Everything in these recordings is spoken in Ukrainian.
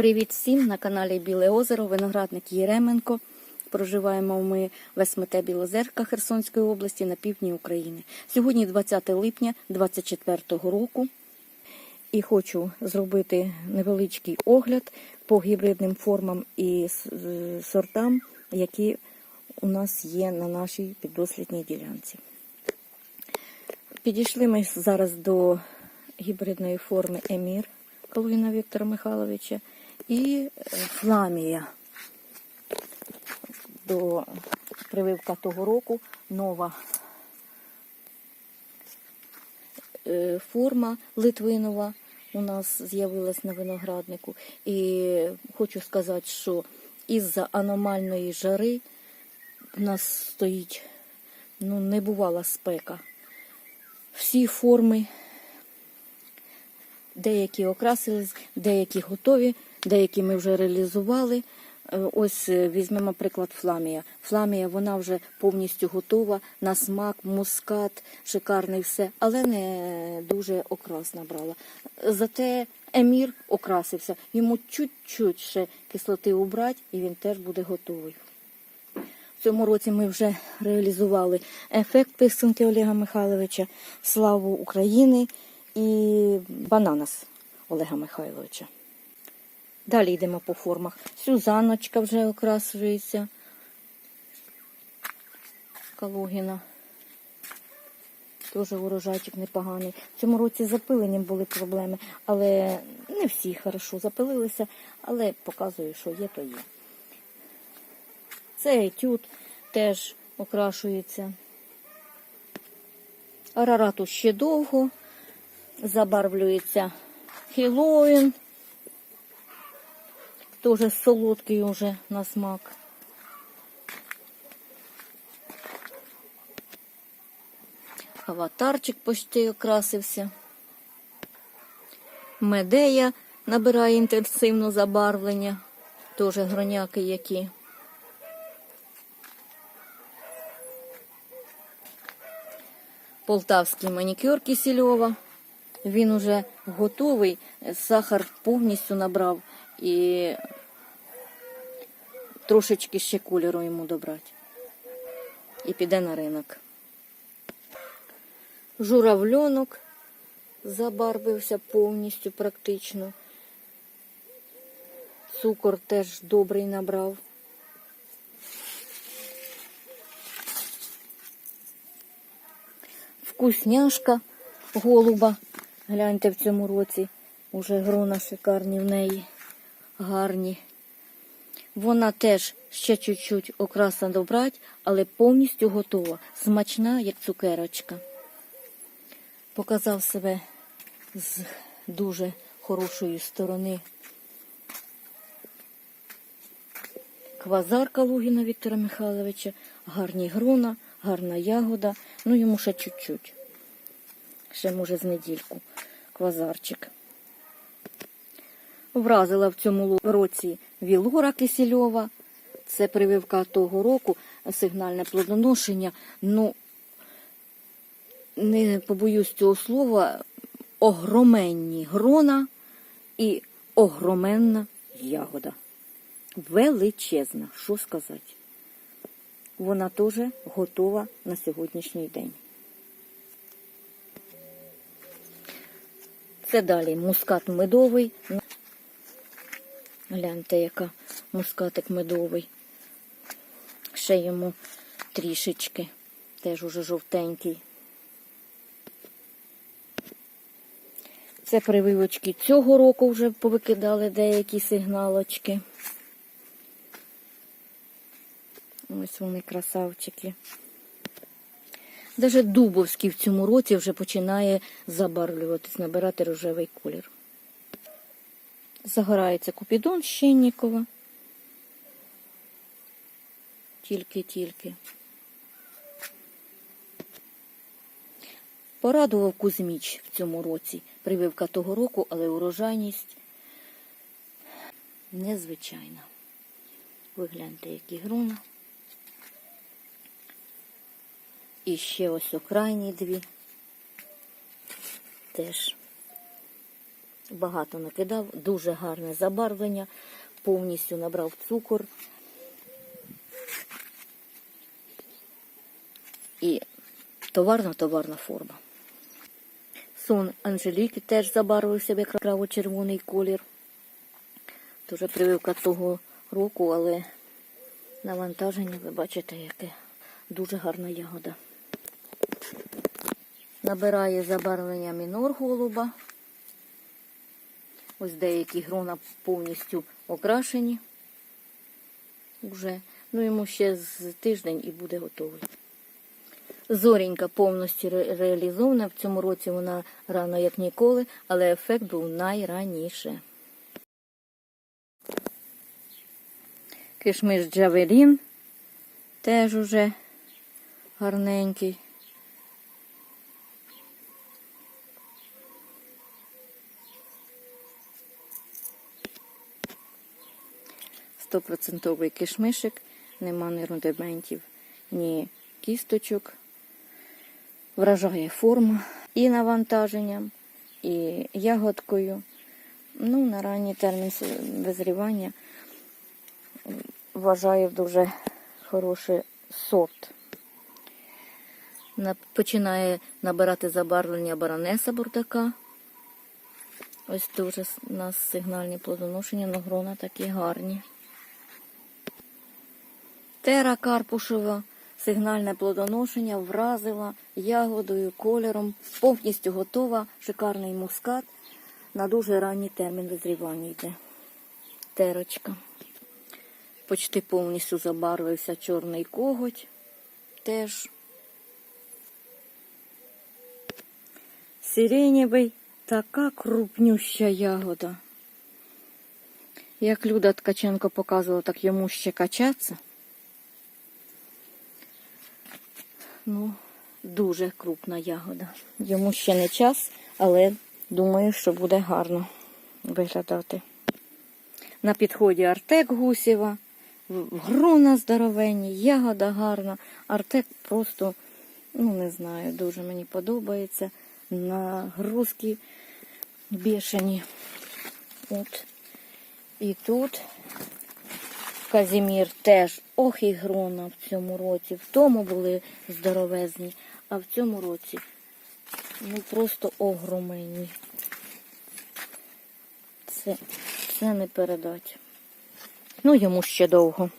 Привіт всім на каналі Біле Озеро, виноградник Єременко. Проживаємо ми в СМТ Білозерка Херсонської області на півдні України. Сьогодні 20 липня 2024 року. І хочу зробити невеличкий огляд по гібридним формам і сортам, які у нас є на нашій піддослідній ділянці. Підійшли ми зараз до гібридної форми Емір Калуїна Віктора Михайловича і е, Фламія. До прививка того року нова е, форма Литвинова у нас з'явилась на винограднику. І хочу сказати, що із-за аномальної жари в нас стоїть ну, небувала спека. Всі форми, деякі окрасились, деякі готові, деякі ми вже реалізували. Е, Ось е, візьмемо приклад Фламія. Фламія вона вже повністю готова на смак, мускат, шикарний все, але не дуже окрас набрала. Зате емір окрасився. Йому чуть-чуть ще кислоти убрати, і він теж буде готовий. В цьому році ми вже реалізували ефект писанки Олега Михайловича, славу України і бананас Олега Михайловича. Далі йдемо по формах. Сюзаночка вже окрашується. Калугіна. Теж урожайчик непоганий. В цьому році з запиленням були проблеми, але не всі хорошо запилилися, але показую, що є, то є. Це етюд теж окрашується. Арарату ще довго. Забарвлюється Хілоїн. Теж солодкий уже на смак. Аватарчик почти окрасився. Медея набирає інтенсивно забарвлення. Теж гроняки які. Полтавський манікюр Кисельова. Він уже готовий, сахар повністю набрав і трошечки ще кольору йому добрати. І піде на ринок. Журавльонок забарвився повністю практично. Цукор теж добрий набрав. Вкусняшка голуба. Гляньте в цьому році. Уже грона шикарні в неї, гарні. Вона теж ще чуть-чуть окраса добрать, але повністю готова. Смачна, як цукерочка. Показав себе з дуже хорошої сторони. Квазар Калугіна Віктора Михайловича, гарні грона, гарна ягода. Ну йому ще чуть-чуть. Ще може з недільку. Квазарчик. Вразила в цьому році Вілора Кисельова. Це прививка того року, сигнальне плодоношення. Ну, не побоюсь цього слова, огроменні грона і огроменна ягода. Величезна, що сказати. Вона теж готова на сьогоднішній день. Це далі мускат медовий. Гляньте, яка мускатик медовий. Ще йому трішечки. Теж уже жовтенький. Це прививочки цього року вже повикидали деякі сигналочки. Ось вони красавчики. Даже Дубовський в цьому році вже починає забарвлюватись, набирати рожевий колір. Загорається Купідон Щеннікова. Тільки-тільки. Порадував Кузьміч в цьому році. Прививка того року, але урожайність незвичайна. Ви гляньте, які груна. І ще ось окрайні дві. Теж багато накидав, дуже гарне забарвлення, повністю набрав цукор. І товарна-товарна форма. Сон Анжеліки теж забарвився в яскраво червоний колір. Дуже прививка того року, але навантаження, ви бачите, яке дуже гарна ягода. Набирає забарвлення мінор голуба. Ось деякі грона повністю окрашені. Уже. Ну, йому ще з тиждень і буде готовий. Зорінька повністю ре- реалізована. В цьому році вона рано як ніколи, але ефект був найраніше. Кишмиш Джавелін теж уже гарненький. Стопроцентовий кишмишик, нема ні рудиментів, ні кісточок. Вражає форма і навантаженням, і ягодкою. Ну, на ранній термін визрівання вважаю дуже хороший сорт. Починає набирати забарвлення баронеса бурдака. Ось дуже у нас сигнальні плодоношення, но грона такі гарні. Тера Карпушева сигнальне плодоношення вразила ягодою, кольором, повністю готова, шикарний мускат. На дуже ранній термін визрівання йде. Терочка. Почти повністю забарвився чорний коготь. Теж. Сиренєвий, така крупнюща ягода. Як Люда Ткаченко показувала, так йому ще качатися. Ну, дуже крупна ягода. Йому ще не час, але думаю, що буде гарно виглядати. На підході Артек Гусєва, грона здоровенні, ягода гарна. Артек просто, ну не знаю, дуже мені подобається. Нагрузки бешені. От. І тут Казімір теж ох і грона в цьому році. В тому були здоровезні, а в цьому році ну просто огромені. Це, це не передать. Ну, йому ще довго.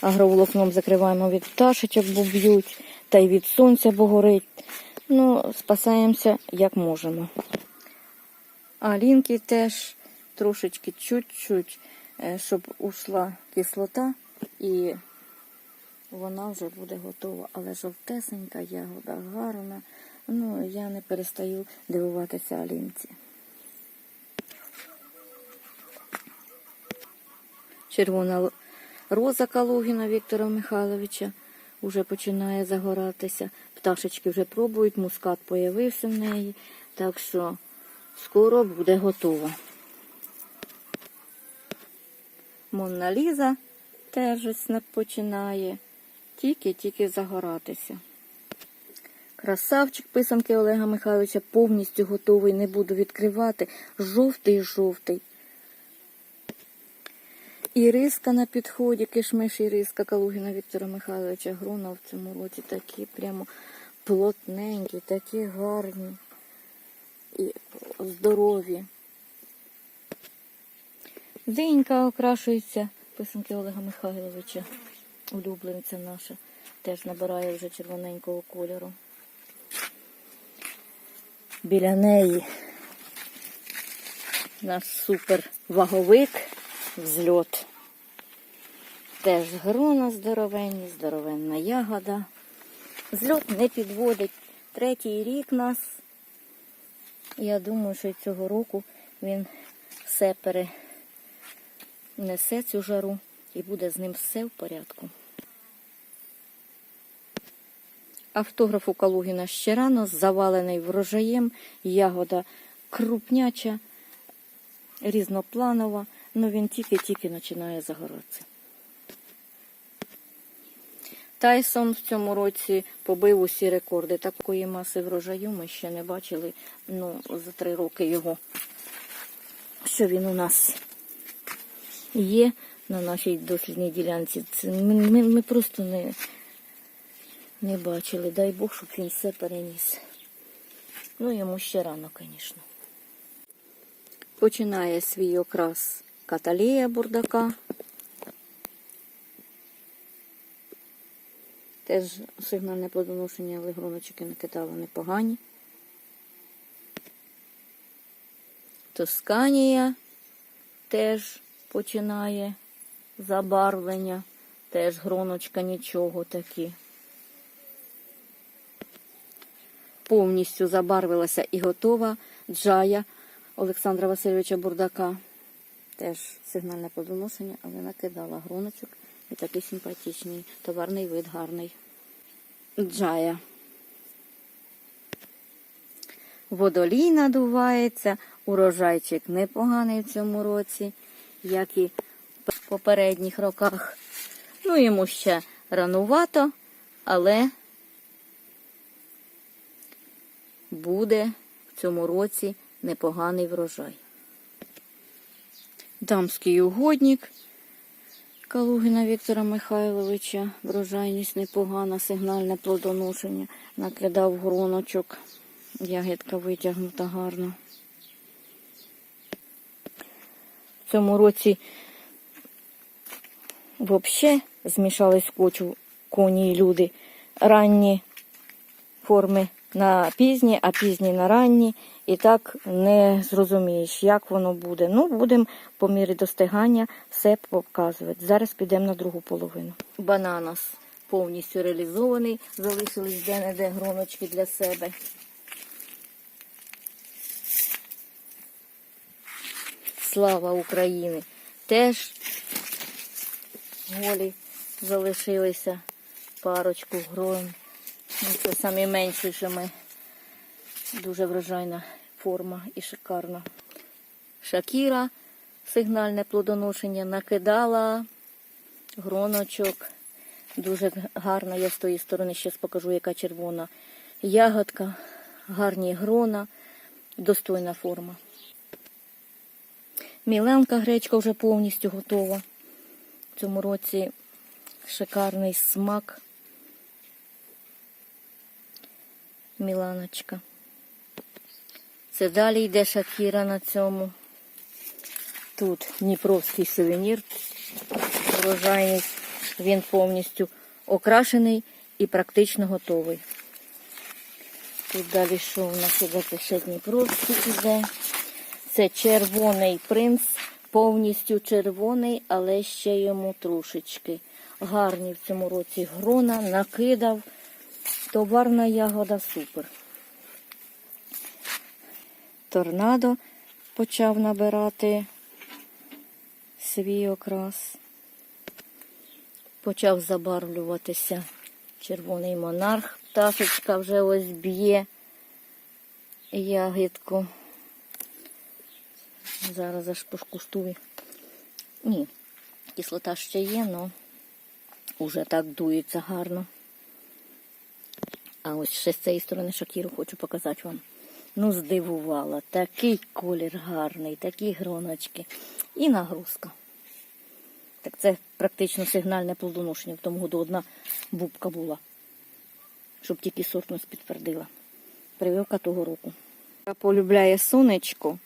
Агроволокном закриваємо від пташечок, бо б'ють, та й від сонця, бо горить. Ну, спасаємося як можемо. А лінки теж трошечки чуть-чуть, щоб ушла кислота і вона вже буде готова. Але жовтесенька ягода гарна. Ну, я не перестаю дивуватися Алінці. Червона роза Калугіна Віктора Михайловича вже починає загоратися. Пташечки вже пробують, мускат появився в неї, так що скоро буде готова. Монна Ліза теж ось починає тільки-тільки загоратися. Красавчик писанки Олега Михайловича повністю готовий, не буду відкривати. Жовтий-жовтий. Іриска на підході, кишмиш Іриска Калугіна Віктора Михайловича Грона в цьому році такі прямо плотненькі, такі гарні і здорові. Динька окрашується, писанки Олега Михайловича, улюбленця наша, теж набирає вже червоненького кольору. Біля неї наш супер ваговик взльот. Теж грона здоровенні, здоровенна ягода. Зльот не підводить. Третій рік нас. Я думаю, що цього року він все перенесе цю жару і буде з ним все в порядку. Автограф у Калугіна ще рано, завалений врожаєм, ягода крупняча, різнопланова, але він тільки-тільки починає загоратися. Тайсон в цьому році побив усі рекорди. Такої маси врожаю ми ще не бачили ну, за три роки його що він у нас є на нашій дослідній ділянці. Це ми, ми, ми просто не, не бачили. Дай Бог, щоб він все переніс. Ну, йому ще рано, звісно. Починає свій окрас каталія бурдака. Теж сигнальне плодоношення, але гроночки накидали непогані. Тосканія теж починає забарвлення, теж гроночка нічого такі. Повністю забарвилася і готова джая Олександра Васильовича Бурдака. Теж сигнальне плодоношення, але накидала гроночок і такий симпатичний, товарний вид гарний. Джая. Водолій надувається, урожайчик непоганий в цьому році, як і в попередніх роках. Ну, йому ще ранувато, але буде в цьому році непоганий врожай. Дамський угодник Калугіна Віктора Михайловича. Врожайність непогана, сигнальне плодоношення. Накидав гроночок. Ягідка витягнута гарно. В цьому році взагалі змішались кочу коні і люди. Ранні форми на пізні, а пізні на ранні. І так не зрозумієш, як воно буде. Ну, будемо по мірі достигання все показувати. Зараз підемо на другу половину. Бананас повністю реалізований, залишились де-не-де гроночки для себе. Слава України! Теж голі залишилися парочку грон. Ну, Це самі менші, що ми дуже врожайна форма і шикарна. Шакіра, сигнальне плодоношення, накидала гроночок. Дуже гарна. Я з тої сторони ще покажу, яка червона ягодка, гарні грона, достойна форма. Міленка гречка вже повністю готова. В цьому році шикарний смак. Міланочка. Це далі йде шакіра на цьому. Тут Дніпровський сувенір. Врожайність. Він повністю окрашений і практично готовий. Тут далі що у нас іде це ще Дніпровський іде. Це червоний принц, повністю червоний, але ще йому трошечки. Гарні в цьому році грона, накидав. Товарна ягода супер. Торнадо почав набирати свій окрас. Почав забарвлюватися червоний монарх. Пташечка вже ось б'є ягідку. Зараз аж пошкуштую. Ні, кислота ще є, але вже так дується гарно. А ось ще з цієї сторони шакіру хочу показати вам. Ну, здивувала. Такий колір гарний, такі гроночки. І нагрузка. Так це практично сигнальне плодоношення. В тому году одна бубка була, щоб тільки сортність підтвердила. Прививка того року. Полюбляє сонечко,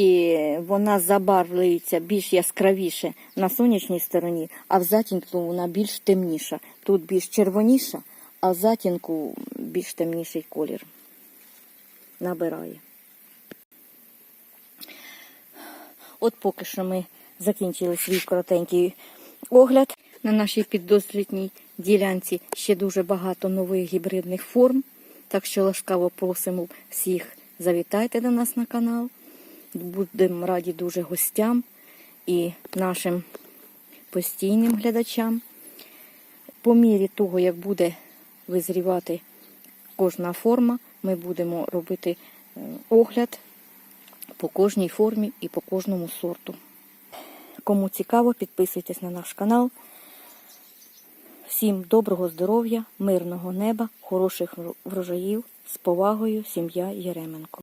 і вона забарвлюється більш яскравіше на сонячній стороні, а в затінку вона більш темніша. Тут більш червоніша, а в затінку більш темніший колір набирає. От поки що ми закінчили свій коротенький огляд. На нашій піддослідній ділянці ще дуже багато нових гібридних форм. Так що ласкаво просимо всіх завітайте до нас на канал. Будемо раді дуже гостям і нашим постійним глядачам. По мірі того, як буде визрівати кожна форма, ми будемо робити е, огляд по кожній формі і по кожному сорту. Кому цікаво, підписуйтесь на наш канал. Всім доброго здоров'я, мирного неба, хороших врожаїв, з повагою, сім'я Єременко.